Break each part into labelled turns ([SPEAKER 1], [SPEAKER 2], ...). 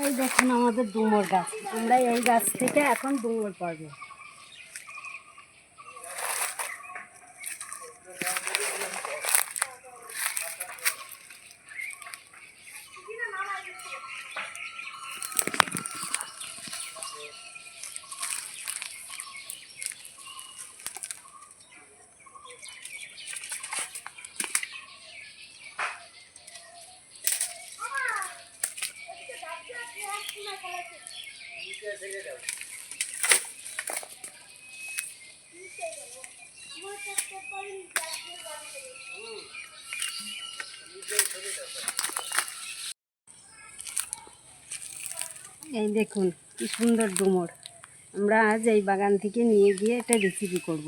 [SPEAKER 1] এই দেখুন আমাদের ডুমুর গাছ। আমরা এই গাছ থেকে এখন ডুমুর পাবো। এই দেখুন, কি সুন্দর ডুমোর। আমরা আজ এই বাগান থেকে নিয়ে গিয়ে এটা রেসিপি করব।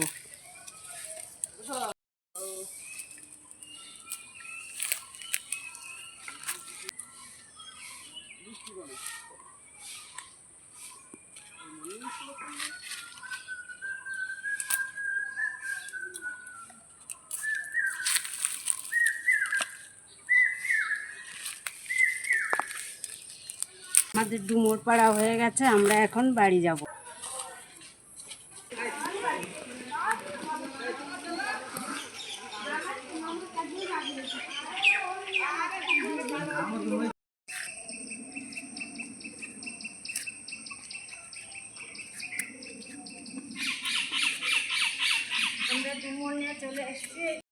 [SPEAKER 1] আমাদের ডুমুর পাড়া হয়ে গেছে আমরা এখন বাড়ি যাব। চলে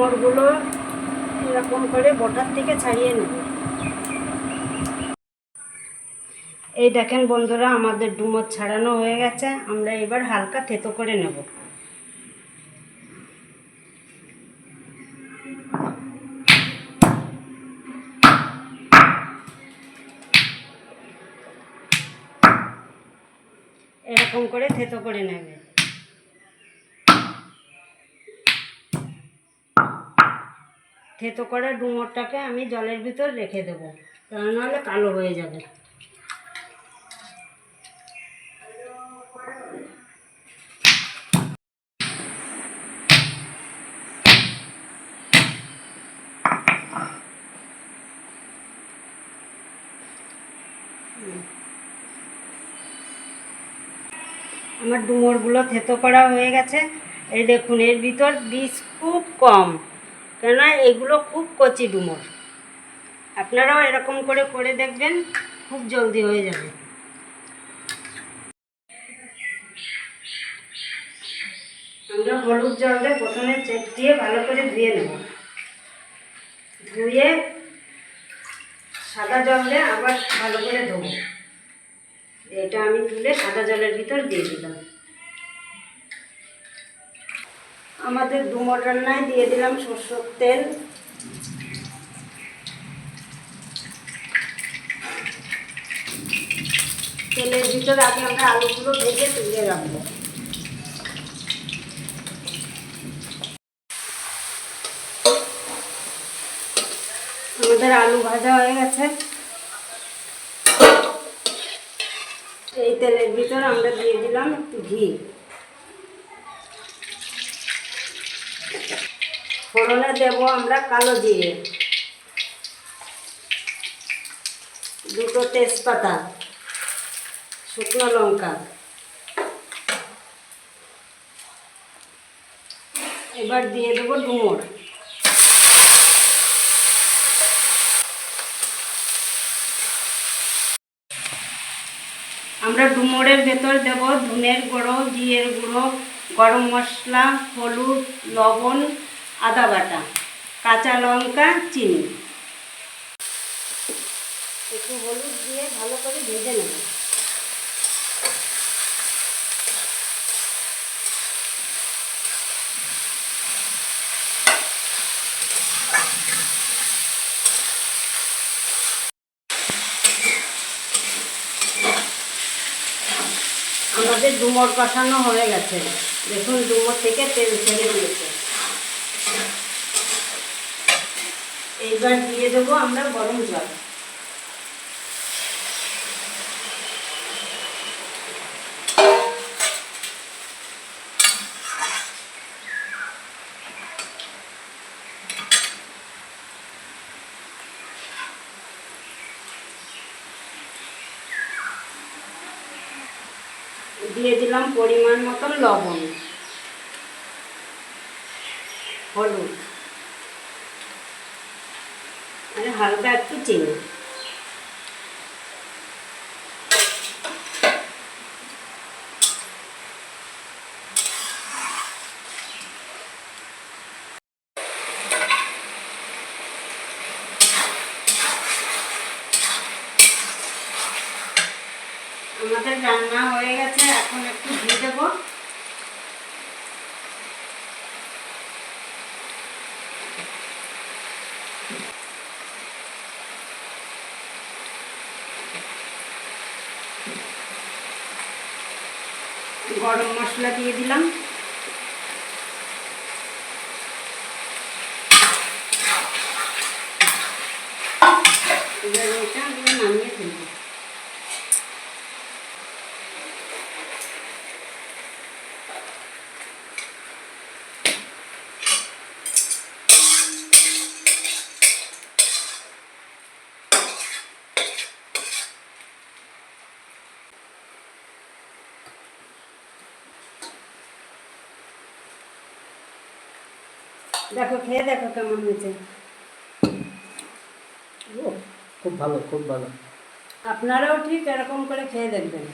[SPEAKER 1] ডুমরগুলো এরকম করে বোটার থেকে ছাড়িয়ে নেব। এই দেখেন বন্ধুরা, আমাদের ডুমর ছাড়ানো হয়ে গেছে। আমরা এবার হালকা থেতো করে নেব। এরকম করে থেতো করে নেবে। থেতো করে ডুমোরটাকে আমি জলের ভিতর রেখে দেবো। তা নাহলে কালো হয়ে যাবে। আমার ডুমোরগুলো থেতো করা হয়ে গেছে। এই দেখুন, এর ভিতর বীজ খুব কম। কেননা এগুলো খুব কচি ডুমুর। আপনারাও এরকম করে করে দেখবেন, খুব জলদি হয়ে যাবে। আমরা হলুদ জল দিয়ে প্রথমে চেক দিয়ে ভালো করে ধুয়ে নেব। ধুয়ে সাদা জল আবার ভালো করে ধোবো। এটা আমি তুলে সাদা জলের ভিতর দিয়ে দিলাম। আমাদের মটর নাই দিয়ে দিলাম সরষের তেল। তেলের ভিতরে আগে আমরা আলুগুলো ভেজে তুলে রাখব। আমাদের আলু ভাজা হয়ে গেছে। এই তেলের ভিতর আমরা দিয়ে দিলাম একটু ঘি। ফোড়নে দেব আমরা কালো জিরে। দুটো তেজপাতা, শুকনো লঙ্কা। এবার দিয়ে দেবো ডুমুর। আমরা ডুমুরের ভেতর দেব ধনের গুঁড়ো জিরের গুঁড়ো, গরম মশলা, হলুদ, লবণ আদা বাটা, কাঁচা লঙ্কা, চিনি। একটু হলুদ দিয়ে ভালো করে ভেজে নেব। আমাদের ডুমর কষানো হয়ে গেছে। দেখুন ডুমর থেকে তেল ছেড়ে দিয়েছে। এবার দিয়ে দেবো আমরা গরম জল। দিয়ে দিলাম পরিমাণ মতন লবণ হলুদ। আর হালকা একটু চিনি। আমাদের রান্না হয়ে গেছে এখন একটু ঘি দেবো। গরম মশলা দিয়ে দিলাম। এবার নামিয়ে ফেলব। দেখো খেয়ে দেখো কেমন হয়েছে।
[SPEAKER 2] ও খুব ভালো খুব ভালো।
[SPEAKER 1] আপনারাও ঠিক এরকম করে খেয়ে দেখবেন।